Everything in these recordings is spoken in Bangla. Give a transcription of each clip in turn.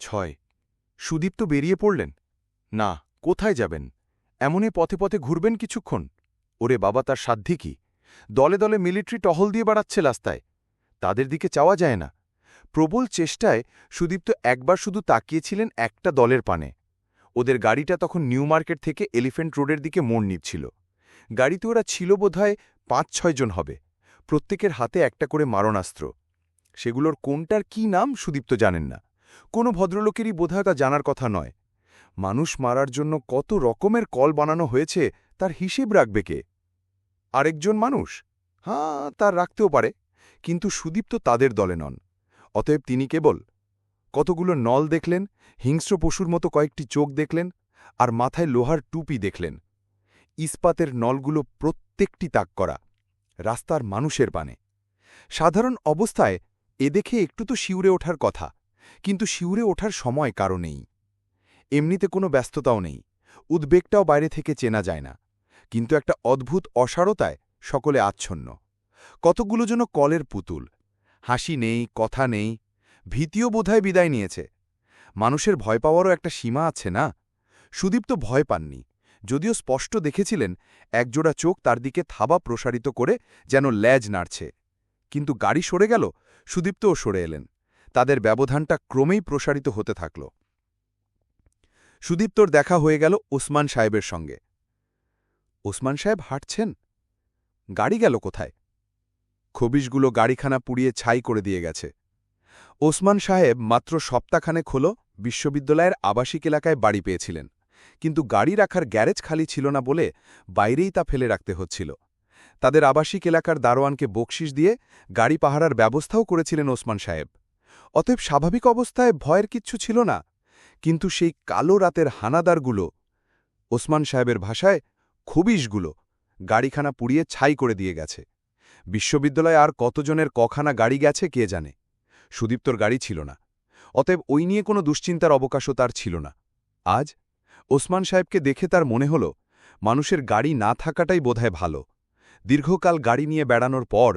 ছয়। সুদীপ্ত বেরিয়ে পড়লেন। না, কোথায় যাবেন? এমনে পথে পথে ঘুরবেন কিছুক্ষণ? ওরে বাবা, তার সাধ্যি কি? দলে দলে মিলিটারি টহল দিয়ে বাড়াচ্ছে রাস্তায়। তাদের দিকে চাওয়া যায় না। প্রবল চেষ্টায় সুদীপ্ত একবার শুধু তাকিয়েছিলেন একটা দলের পানে। ওদের গাড়িটা তখন নিউ মার্কেট থেকে এলিফেন্ট রোডের দিকে মোড় নিচ্ছিল। গাড়িতে ওরা ছিল বোধহয় পাঁচ ছয়জন হবে। প্রত্যেকের হাতে একটা করে মারণাস্ত্র। সেগুলোর কোনটার কি নাম সুদীপ্ত জানেন না। কোনো ভদ্রলোকেরই বোধহয় তা জানার কথা নয়। মানুষ মারার জন্য কত রকমের কল বানানো হয়েছে, তার হিসেব রাখবে কে? আরেকজন মানুষ? হ্যাঁ তার রাখতেও পারে, কিন্তু সুদীপ্ত তাদের দলে নন। অতএব তিনি কেবল কতগুলো নল দেখলেন, হিংস্র পশুর মতো কয়েকটি চোখ দেখলেন, আর মাথায় লোহার টুপি দেখলেন। ইস্পাতের নলগুলো প্রত্যেকটি তাক করা, রাস্তার মানুষের পানে। সাধারণ অবস্থায় এ দেখে একটু তো শিউরে ওঠার কথা। কিন্তু শিউরে ওঠার সময় কারও নেই। এমনিতে কোনো ব্যস্ততাও নেই। উদ্বেগটাও বাইরে থেকে চেনা যায় না। কিন্তু একটা অদ্ভুত অসারতায় সকলে আচ্ছন্ন। কতগুলো যেন কলের পুতুল। হাসি নেই, কথা নেই, ভীতিও বোধহয় বিদায় নিয়েছে। মানুষের ভয় পাওয়ারও একটা সীমা আছে না? সুদীপ্ত ভয় পাননি। যদিও স্পষ্ট দেখেছিলেন, একজোড়া চোখ তার দিকে থাবা প্রসারিত করে যেন ল্যাজ নাড়ছে। কিন্তু গাড়ি সরে গেল সুদীপ্তও সরে এলেন। তাদের ব্যবধানটা ক্রমেই প্রসারিত হতে থাকল। সুদীপ্তর দেখা হয়ে গেল ওসমান সাহেবের সঙ্গে। ওসমান সাহেব হাঁটছেন? গাড়ি গেল কোথায়? খবিশগুলো গাড়িখানা পুড়িয়ে ছাই করে দিয়ে গেছে। ওসমান সাহেব মাত্র সপ্তাহখানেক হল বিশ্ববিদ্যালয়ের আবাসিক এলাকায় বাড়ি পেয়েছিলেন, কিন্তু গাড়ি রাখার গ্যারেজ খালি ছিল না বলে বাইরেই তা ফেলে রাখতে হচ্ছিল। তাদের আবাসিক এলাকার দারোয়ানকে বকশিস দিয়ে গাড়ি পাহারার ব্যবস্থাও করেছিলেন ওসমান সাহেব। অতএব স্বাভাবিক অবস্থায় ভয়ের কিচ্ছু ছিল না। কিন্তু সেই কালো রাতের হানাদারগুলো, ওসমান সাহেবের ভাষায় খবিশগুলো গাড়িখানা পুড়িয়ে ছাই করে দিয়ে গেছে। বিশ্ববিদ্যালয়ে আর কতজনের কখানা গাড়ি গেছে কে জানে? সুদীপ্তর গাড়ি ছিল না। অতএব ওই নিয়ে কোনো দুশ্চিন্তার অবকাশও তার ছিল না। আজ ওসমান সাহেবকে দেখে তার মনে হল, মানুষের গাড়ি না থাকাটাই বোধহয় ভালো। দীর্ঘকাল গাড়ি নিয়ে বেড়ানোর পর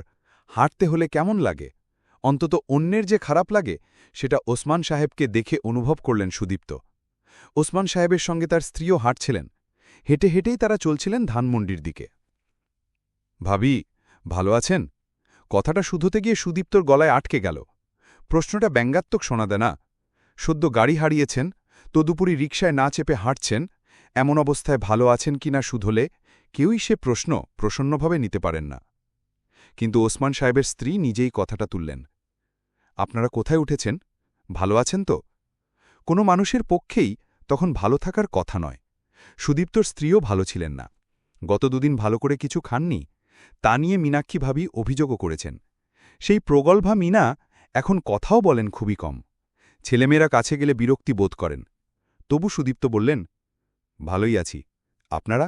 হাঁটতে হলে কেমন লাগে? অন্তত অন্যের যে খারাপ লাগে, সেটা ওসমান সাহেবকে দেখে অনুভব করলেন সুদীপ্ত। ওসমান সাহেবের সঙ্গে তার স্ত্রীও হাঁটছিলেন। হেঁটে হেঁটেই তারা চলছিলেন ধানমন্ডির দিকে। ভাবি, ভালো আছেন? কথাটা শুধুতে গিয়ে সুদীপ্তর গলায় আটকে গেল। প্রশ্নটা ব্যঙ্গাত্মক শোনা দেয় না সদ্য গাড়ি হারিয়েছেন, তদুপুরি রিকশায় না চেপে হাঁটছেন, এমন অবস্থায় ভালো আছেন কিনা শুধলে কেউই সে প্রশ্ন প্রসন্নভাবে নিতে পারেন না। কিন্তু ওসমান সাহেবের স্ত্রী নিজেই কথাটা তুললেন। আপনারা কোথায় উঠেছেন? ভালো আছেন তো? কোনো মানুষের পক্ষেই তখন ভালো থাকার কথা নয়। সুদীপ্তর স্ত্রীও ভালো ছিলেন না। গত দুদিন ভালো করে কিছু খাননি, তা নিয়ে মীনাক্ষী ভাবি অভিযোগও করেছেন। সেই প্রগল্ভা মিনা এখন কথাও বলেন খুবই কম। ছেলেমেয়েরা কাছে গেলে বিরক্তি বোধ করেন। তবু সুদীপ্ত বললেন, ভালোই আছি। আপনারা?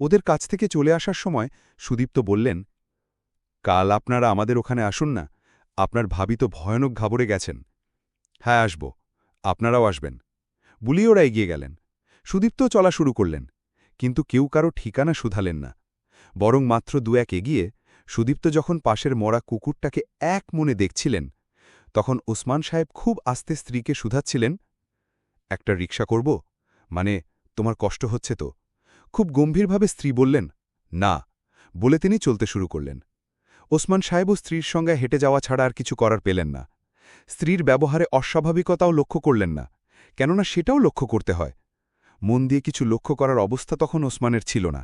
ওদের কাছ থেকে চলে আসার সময় সুদীপ্ত বললেন, কাল আপনারা আমাদের ওখানে আসুন না। আপনার ভাবি তো ভয়ানক ঘাবড়ে গেছেন। হ্যাঁ আসব। আপনারাও আসবেন। বুলি ওরা এগিয়ে গেলেন। সুদীপ্ত চলা শুরু করলেন, কিন্তু কেউ কারও ঠিকানা শুধালেন না। বরং মাত্র দু এক এগিয়ে সুদীপ্ত যখন পাশের মরা কুকুরটাকে এক মনে দেখছিলেন, তখন ওসমান সাহেব খুব আস্তে স্ত্রীকে শুধাচ্ছিলেন, একটা রিক্সা করব? মানে তোমার কষ্ট হচ্ছে তো? খুব গম্ভীরভাবে স্ত্রী বললেন, না। বলে তিনি চলতে শুরু করলেন। ওসমান সাহেবও স্ত্রীর সঙ্গে হেঁটে যাওয়া ছাড়া আর কিছু করার পেলেন না। স্ত্রীর ব্যবহারে অস্বাভাবিকতাও লক্ষ্য করলেন না, কেননা সেটাও লক্ষ্য করতে হয়। মন দিয়ে কিছু লক্ষ্য করার অবস্থা তখন ওসমানের ছিল না।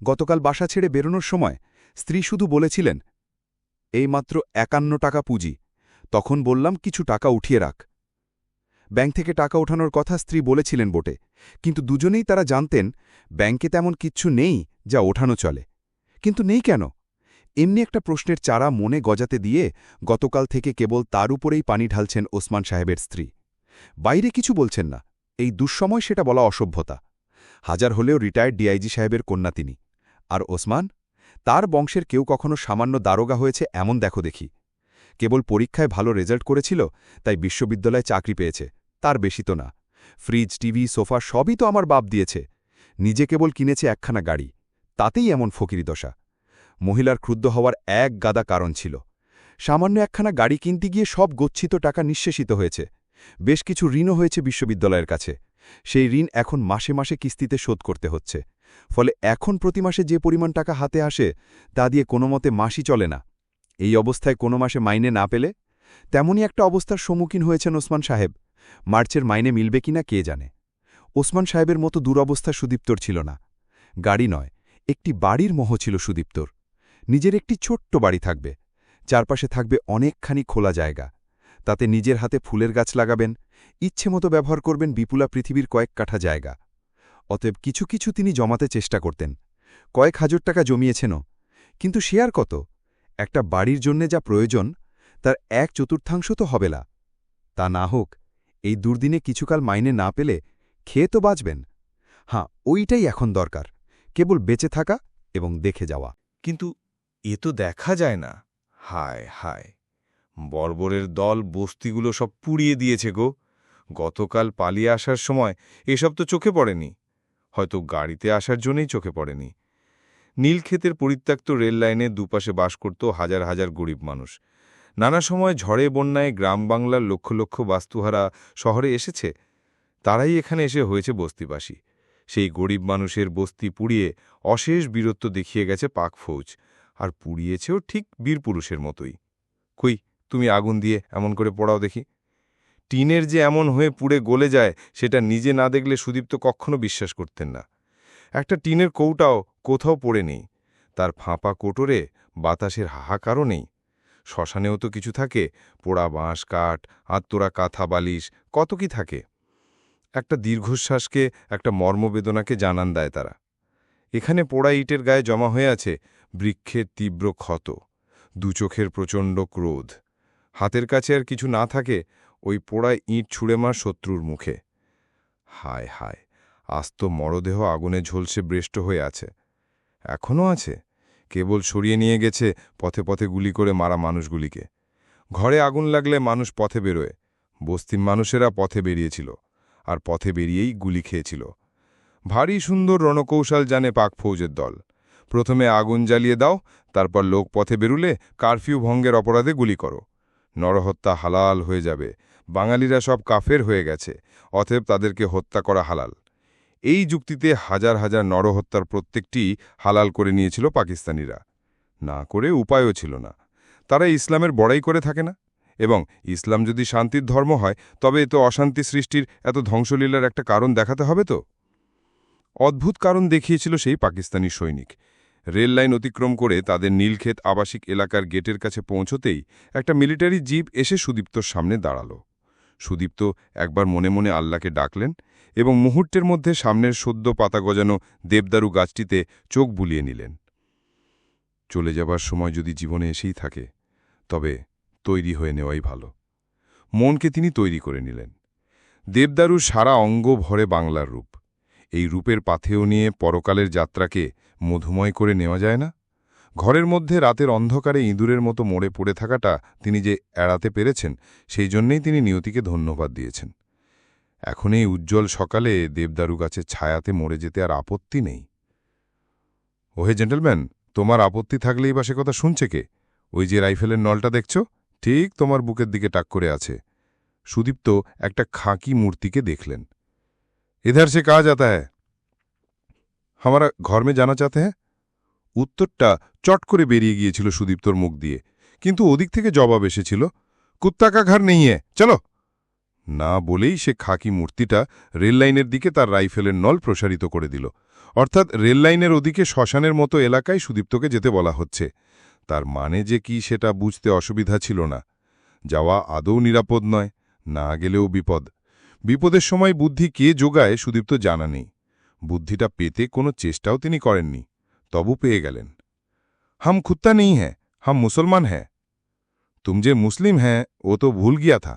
গতকাল বাসা ছেড়ে বেরোনোর সময় স্ত্রী শুধু বলেছিলেন এই মাত্র একান্ন টাকা পুঁজি। তখন বললাম, কিছু টাকা উঠিয়ে রাখ। ব্যাংক থেকে টাকা ওঠানোর কথা স্ত্রী বলেছিলেন বটে, কিন্তু দুজনেই তারা জানতেন, ব্যাংকে তেমন কিচ্ছু নেই যা ওঠানো চলে। কিন্তু নেই কেন? এমনি একটা প্রশ্নের চারা মনে গজাতে দিয়ে গতকাল থেকে কেবল তার উপরেই পানি ঢালছেন ওসমান সাহেবের স্ত্রী। বাইরে কিছু বলছেন না। এই দুঃসময় সেটা বলা অসভ্যতা। হাজার হলেও রিটায়ার্ড ডিআইজি সাহেবের কন্যা তিনি। আর ওসমান? তার বংশের কেউ কখনো সামান্য দারোগা হয়েছে এমন দেখো দেখি। কেবল পরীক্ষায় ভালো রেজাল্ট করেছিল, তাই বিশ্ববিদ্যালয়ে চাকরি পেয়েছে। তার বেশি তো না। ফ্রিজ, টিভি, সোফা সবই তো আমার বাপ দিয়েছে। নিজে কেবল কিনেছে একখানা গাড়ি। তাতেই এমন ফকিরি দশা। মহিলার ক্রুদ্ধ হওয়ার এক গাদা কারণ ছিল। সামান্য একখানা গাড়ি কিনতে গিয়ে সব গচ্ছিত টাকা নিঃশেষিত হয়েছে। বেশ কিছু ঋণও হয়েছে বিশ্ববিদ্যালয়ের কাছে। সেই ঋণ এখন মাসে মাসে কিস্তিতে শোধ করতে হচ্ছে। ফলে এখন প্রতি মাসে যে পরিমাণ টাকা হাতে আসে, তা দিয়ে কোনো মতে মাসই চলে না। এই অবস্থায় কোনো মাসে মাইনে না পেলে তেমনই একটা অবস্থার সম্মুখীন হয়েছেন ওসমান সাহেব। মার্চের মাইনে মিলবে কিনা কে জানে। ওসমান সাহেবের মতো দুরবস্থা সুদীপ্তর ছিল না। গাড়ি নয়, একটি বাড়ির মোহ ছিল সুদীপ্তর। নিজের একটি ছোট্ট বাড়ি থাকবে। চারপাশে থাকবে অনেকখানি খোলা জায়গা। তাতে নিজের হাতে ফুলের গাছ লাগাবেন, ইচ্ছে মতো ব্যবহার করবেন বিপুলা পৃথিবীর কয়েক কাঠা জায়গা। অতএব কিছু কিছু তিনি জমাতে চেষ্টা করতেন। কয়েক হাজার টাকা জমিয়েছেনও। কিন্তু সে আর কত? একটা বাড়ির জন্যে যা প্রয়োজন, তার এক চতুর্থাংশ তো হবে না তা না হোক, এই দুর্দিনে কিছুকাল মাইনে না পেলে খেয়ে তো বাঁচবেন। হ্যাঁ ওইটাই এখন দরকার, কেবল বেঁচে থাকা এবং দেখে যাওয়া। কিন্তু এ তো দেখা যায় না। হায় হায়, বর্বরের দল বস্তিগুলো সব পুড়িয়ে দিয়েছে গো। গতকাল পালিয়ে আসার সময় এসব তো চোখে পড়েনি। হয়তো গাড়িতে আসার জন্যই চোখে পড়েনি। নীলক্ষেতের পরিত্যক্ত রেল লাইনে দুপাশে বাস করত হাজার হাজার গরিব মানুষ। নানা সময় ঝড়ে বন্যায় গ্রাম বাংলার লক্ষ লক্ষ বাস্তুহারা শহরে এসেছে। তারাই এখানে এসে হয়েছে বস্তিবাসী। সেই গরিব মানুষের বস্তি পুড়িয়ে অশেষ বীরত্ব দেখিয়ে গেছে পাক ফৌজ। আর পুড়িয়েছেও ঠিক বীরপুরুষের মতোই। কই, তুমি আগুন দিয়ে এমন করে পড়াও দেখি। টিনের যে এমন হয়ে পুড়ে গলে যায়, সেটা নিজে না দেখলে সুদীপ্ত কখনো বিশ্বাস করতেন না। একটা টিনের কৌটাও কোথাও পড়ে নেই। তার ফাঁপা কোটরে বাতাসের হাহাকারও নেই। শ্মশানেও তো কিছু থাকে, পোড়া বাঁশ, কাঠ, আত্মরা কাঁথা, বালিশ, কত কি থাকে। একটা দীর্ঘশ্বাসকে, একটা মর্মবেদনাকে জানান দেয় তারা। এখানে পোড়া ইটের গায়ে জমা হয়ে আছে বৃক্ষের তীব্র ক্ষত দুচোখের প্রচণ্ড ক্রোধ। হাতের কাছে আর কিছু না থাকে, ওই পোড়া ইঁট ছুঁড়ে মার শত্রুর মুখে। হায় হায়, আস্ত মরদেহ আগুনে ঝলসে ব্রেষ্ট হয়ে আছে। এখনও আছে? কেবল সরিয়ে নিয়ে গেছে পথে পথে গুলি করে মারা মানুষগুলিকে। ঘরে আগুন লাগলে মানুষ পথে বেরোয়। বস্তির মানুষেরা পথে বেরিয়েছিল, আর পথে বেরিয়েই গুলি খেয়েছিল। ভারী সুন্দর রণকৌশল জানে পাক ফৌজের দল। প্রথমে আগুন জ্বালিয়ে দাও, তারপর লোক পথে বেরুলে কারফিউ ভঙ্গের অপরাধে গুলি করো। নরহত্যা হালাল হয়ে যাবে। বাঙালিরা সব কাফের হয়ে গেছে, অতএব তাদেরকে হত্যা করা হালাল। এই যুক্তিতে হাজার হাজার নরহত্যার প্রত্যেকটি হালাল করে নিয়েছিল পাকিস্তানিরা। না করে উপায়ও ছিল না। তারা ইসলামের বড়াই করে থাকে না। এবং ইসলাম যদি শান্তির ধর্ম হয়, তবে এ তো অশান্তি সৃষ্টির এত ধ্বংসলীলার একটা কারণ দেখাতে হবে তো? অদ্ভুত কারণ দেখিয়েছিল সেই পাকিস্তানি সৈনিক। রেল লাইন অতিক্রম করে তাদের নীলক্ষেত আবাসিক এলাকার গেটের কাছে পৌঁছতেই একটা মিলিটারি জিপ এসে সুদীপ্তর সামনে দাঁড়াল। সুদীপ্ত একবার মনে মনে আল্লাহকে ডাকলেন এবং মুহূর্তের মধ্যে সামনের সদ্য পাতা গজানো দেবদারু গাছটিতে চোখ বুলিয়ে নিলেন। চলে যাবার সময় যদি জীবনে এসেই থাকে, তবে তৈরি হয়ে নেওয়াই ভালো। মনকে তিনি তৈরি করে নিলেন। দেবদারু সারা অঙ্গ ভরে বাংলার রূপ। এই রূপের পাথেয় নিয়ে পরকালের যাত্রাকে মধুময় করে নেওয়া যায় না? ঘরের মধ্যে রাতের অন্ধকারে ইঁদুরের মতো মোড়ে পড়ে থাকাটা তিনি যে এড়াতে পেরেছেন, সেই জন্যেই তিনি নিয়তিকে ধন্যবাদ দিয়েছেন। এখন এই উজ্জ্বল সকালে দেবদারু গাছের ছায়াতে মরে যেতে আর আপত্তি নেই। ওহে জেন্টেলম্যান, তোমার আপত্তি থাকলেই বা সে কথা শুনছে কে? ওই যে রাইফেলের নলটা দেখছ? ঠিক তোমার বুকের দিকে টাক করে আছে। সুদীপ্ত একটা খাঁকি মূর্তিকে দেখলেন। এধার সে কাজ আতা হ্যায় হামারা ঘর মে জানা চাতে হ্যাঁ উত্তরটা চট করে বেরিয়ে গিয়েছিল সুদীপ্তর মুখ দিয়ে কিন্তু ওদিক থেকে জবাব এসেছিল কুত্তাকা ঘর নেই এ চলো না বলেই সে খাকি মূর্তিটা রেললাইনের দিকে তার রাইফেলের নল প্রসারিত করে দিল অর্থাৎ রেললাইনের ওদিকে শ্মশানের মতো এলাকায় সুদীপ্তকে যেতে বলা হচ্ছে। তার মানে যে কি সেটা বুঝতে অসুবিধা ছিল না। যাওয়া আদৌ নিরাপদ নয়, না গেলেও বিপদ। বিপদের সময় বুদ্ধি কে যোগায় সুদীপ্ত জানা নেই। বুদ্ধিটা পেতে কোনো চেষ্টাও তিনি করেননি, তবু পেয়ে গেলেন। হাম খুত্তা নেই হ্যাঁ হাম মুসলমান হ্যাঁ। তুম যে মুসলিম হ্যাঁ ও তো ভুল গিয়া থা।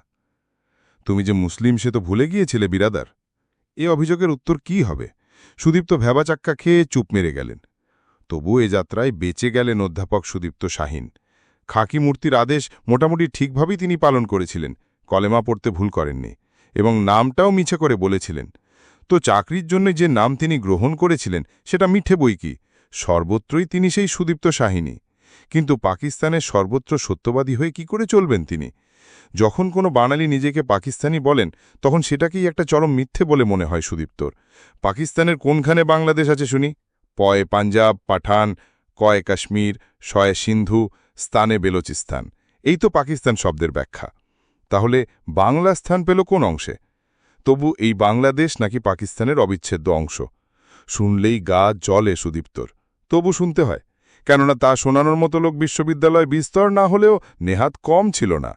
তুমি যে মুসলিম, সে তো ভুলে গিয়েছিলে বিরাদার। এ অভিযোগের উত্তর কি হবে? সুদীপ্ত ভ্যাবাচাক্কা খেয়ে চুপ মেরে গেলেন। তবু এ যাত্রায় বেঁচে গেলেন অধ্যাপক সুদীপ্ত শাহিন। খাকি মূর্তির আদেশ মোটামুটি ঠিকভাবেই তিনি পালন করেছিলেন, কলেমা পড়তে ভুল করেননি এবং নামটাও মিছে করে বলেছিলেন। তো চাকরির জন্য যে নাম তিনি গ্রহণ করেছিলেন, সেটা মিঠে বই কি? সর্বত্রই তিনি সেই সুদীপ্ত শাহিনী। কিন্তু পাকিস্তানের সর্বত্র সত্যবাদী হয়ে কি করে চলবেন তিনি? যখন কোনো বাঙালি নিজেকে পাকিস্তানি বলেন, তখন সেটাকেই একটা চরম মিথ্যে বলে মনে হয় সুদীপ্তর। পাকিস্তানের কোনখানে বাংলাদেশ আছে শুনি? পয়ে পাঞ্জাব, পাঠান, কয় কাশ্মীর, শয়ে সিন্ধু, স্থানে বেলোচিস্তান। এই তো পাকিস্তান শব্দের ব্যাখ্যা। তাহলে বাংলা স্থান পেল কোন অংশে? তবু এই বাংলাদেশ নাকি পাকিস্তানের অবিচ্ছেদ্য অংশ। শুনলেই গা জলে সুদীপ্তর। তবু শুনতে হয়, কেননা তা শোনানোর মতো লোক বিশ্ববিদ্যালয় বিস্তর না হলেও নেহাত কম ছিল না।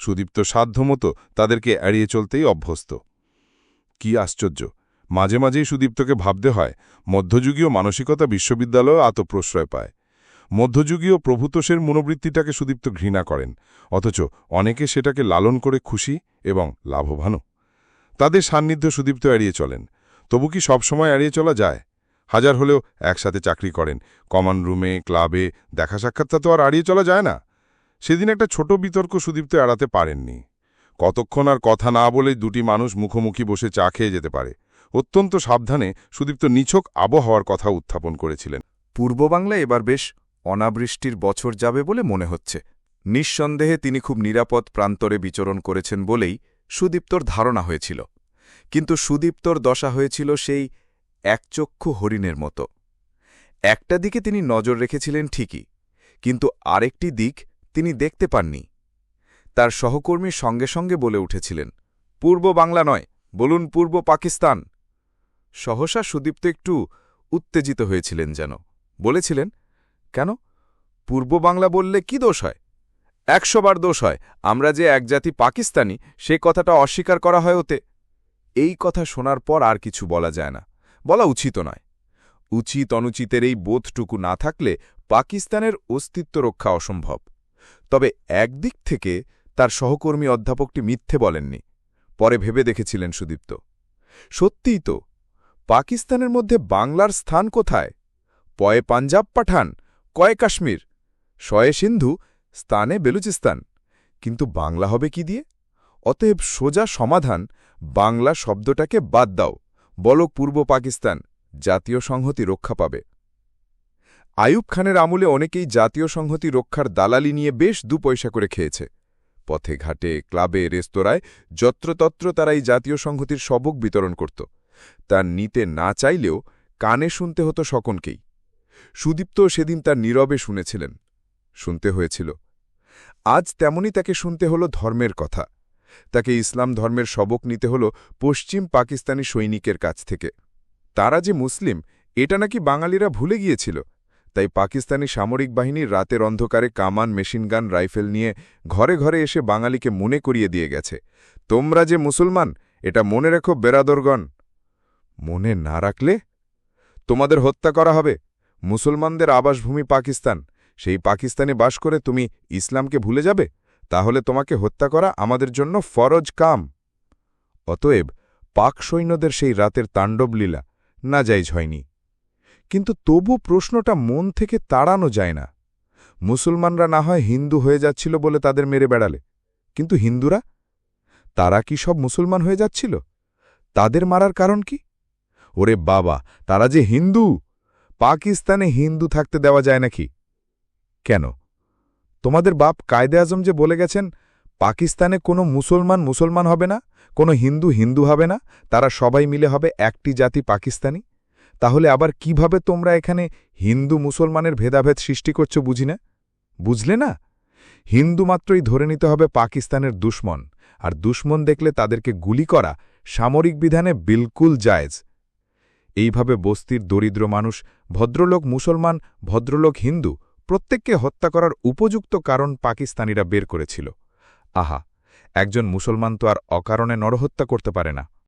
সুদীপ্ত সাধ্যমতো তাদেরকে এড়িয়ে চলতেই অভ্যস্ত। কি আশ্চর্য, মাঝে মাঝেই সুদীপ্তকে ভাবতে হয়, মধ্যযুগীয় মানসিকতা বিশ্ববিদ্যালয়েও আত্মপ্রশ্রয় পায়। মধ্যযুগীয় প্রভূতোষের মনোবৃত্তিটাকে সুদীপ্ত ঘৃণা করেন, অথচ অনেকে সেটাকে লালন করে খুশি এবং লাভবানও। তাদের সান্নিধ্য সুদীপ্ত এড়িয়ে চলেন। তবু কি সবসময় এড়িয়ে চলা যায়? হাজার হলেও একসাথে চাকরি করেন, কমন রুমে, ক্লাবে, দেখা সাক্ষাৎটা তো আর এড়িয়ে চলা যায় না। সেদিন একটা ছোট বিতর্ক সুদীপ্ত এড়াতে পারেননি। কতক্ষণ আর কথা না বলেই দুটি মানুষ মুখোমুখি বসে চা খেয়ে যেতে পারে। অত্যন্ত সাবধানে সুদীপ্ত নিছক আবহাওয়ার কথা উত্থাপন করেছিলেন। পূর্ব বাংলায় এবার বেশ অনাবৃষ্টির বছর যাবে বলে মনে হচ্ছে। নিঃসন্দেহে তিনি খুব নিরাপদ প্রান্তরে বিচরণ করেছেন বলেই সুদীপ্তর ধারণা হয়েছিল, কিন্তু সুদীপ্তর দশা হয়েছিল সেই একচক্ষু হরিণের মতো। একটা দিকে তিনি নজর রেখেছিলেন ঠিকই, কিন্তু আরেকটি দিক তিনি দেখতে পাননি। তার সহকর্মীর সঙ্গে সঙ্গে বলে উঠেছিলেন, পূর্ব বাংলা নয়, বলুন পূর্ব পাকিস্তান। সহসা সুদীপ্ত একটু উত্তেজিত হয়েছিলেন যেন। বলেছিলেন, কেন? পূর্ব বাংলা বললে কি দোষ হয়? একশোবার দোষ হয়, আমরা যে এক জাতি পাকিস্তানি, সে কথাটা অস্বীকার করা হয় ওতে। এই কথা শোনার পর আর কিছু বলা যায় না, বলা উচিত নয়। উচিত অনুচিতের এই বোধটুকু না থাকলে পাকিস্তানের অস্তিত্ব রক্ষা অসম্ভব। তবে একদিক থেকে তার সহকর্মী অধ্যাপকটি মিথ্যে বলেননি, পরে ভেবে দেখেছিলেন সুদীপ্ত। সত্যিই তো, পাকিস্তানের মধ্যে বাংলার স্থান কোথায়? পয়ে পাঞ্জাব পাঠান, কয়ে কাশ্মীর, শয়ে সিন্ধু স্থানে বেলুচিস্তান। কিন্তু বাংলা হবে কি দিয়ে? অতএব সোজা সমাধান বাংলা শব্দটাকে বাদ দাও। বলো পূর্ব পাকিস্তান, জাতীয় সংহতি রক্ষা পাবে। আয়ুব খানের আমলে অনেকেই জাতীয় সংহতি রক্ষার দালালি নিয়ে বেশ দু পয়সা করে খেয়েছে। পথে ঘাটে, ক্লাবে, রেস্তোরাঁয় যত্রতত্র তারা এই জাতীয় সংহতির সবক বিতরণ করত। তা নিতে না চাইলেও কানে শুনতে হতো সকনকেই সুদীপ্ত সেদিন তার নীরবে শুনেছিলেন। শুনতে হয়েছিল আজ তেমনি তাকে শুনতে হলো ধর্মের কথা। তাকে ইসলাম ধর্মের সবক নিতে হলো পশ্চিম পাকিস্তানি সৈনিকের কাছ থেকে। তারা যে মুসলিম, এটা নাকি বাঙালিরা ভুলে গিয়েছিল। তাই পাকিস্তানি সামরিক বাহিনীর রাতের অন্ধকারে কামান মেশিনগান রাইফেল নিয়ে ঘরে ঘরে এসে বাঙালিকে মনে করিয়ে দিয়ে গেছে। তোমরা যে মুসলমান, এটা মনে রেখো বেরাদরগণ। মনে না রাখলে? তোমাদের হত্যা করা হবে। মুসলমানদের আবাসভূমি পাকিস্তান। সেই পাকিস্তানে বাস করে তুমি ইসলামকে ভুলে যাবে? তাহলে তোমাকে হত্যা করা আমাদের জন্য ফরজ কাম। অতএব পাক সৈন্যদের সেই রাতের তাণ্ডবলীলা না যাইজ হয়নি কিন্তু তবু প্রশ্নটা মন থেকে তাড়ানো যায় না। মুসলমানরা না হয় হিন্দু হয়ে যাচ্ছিল বলে তাদের মেরে বেড়ালে। কিন্তু হিন্দুরা? তারা কি সব মুসলমান হয়ে যাচ্ছিল? তাদের মারার কারণ কি? ওরে বাবা, তারা যে হিন্দু! পাকিস্তানে হিন্দু থাকতে দেওয়া যায় নাকি? কেন? তোমাদের বাপ কায়দে আজম যে বলে গেছেন, পাকিস্তানে কোনো মুসলমান মুসলমান হবে না, কোনো হিন্দু হিন্দু হবে না, তারা সবাই মিলে হবে একটি জাতি পাকিস্তানি? তাহলে আবার কীভাবে তোমরা এখানে হিন্দু মুসলমানের ভেদাভেদ সৃষ্টি করছ বুঝি না? বুঝলে না? হিন্দু মাত্রই ধরে নিতে হবে পাকিস্তানের দুশ্মন, আর দুশ্মন দেখলে তাদেরকে গুলি করা সামরিক বিধানে বিলকুল জায়েজ। এইভাবে বস্তির দরিদ্র মানুষ, ভদ্রলোক মুসলমান, ভদ্রলোক হিন্দু প্রত্যেককে হত্যা করার উপযুক্ত কারণ পাকিস্তানিরা বের করেছিল। আহা, একজন মুসলমান তো আর অকারণে নরহত্যা করতে পারে না।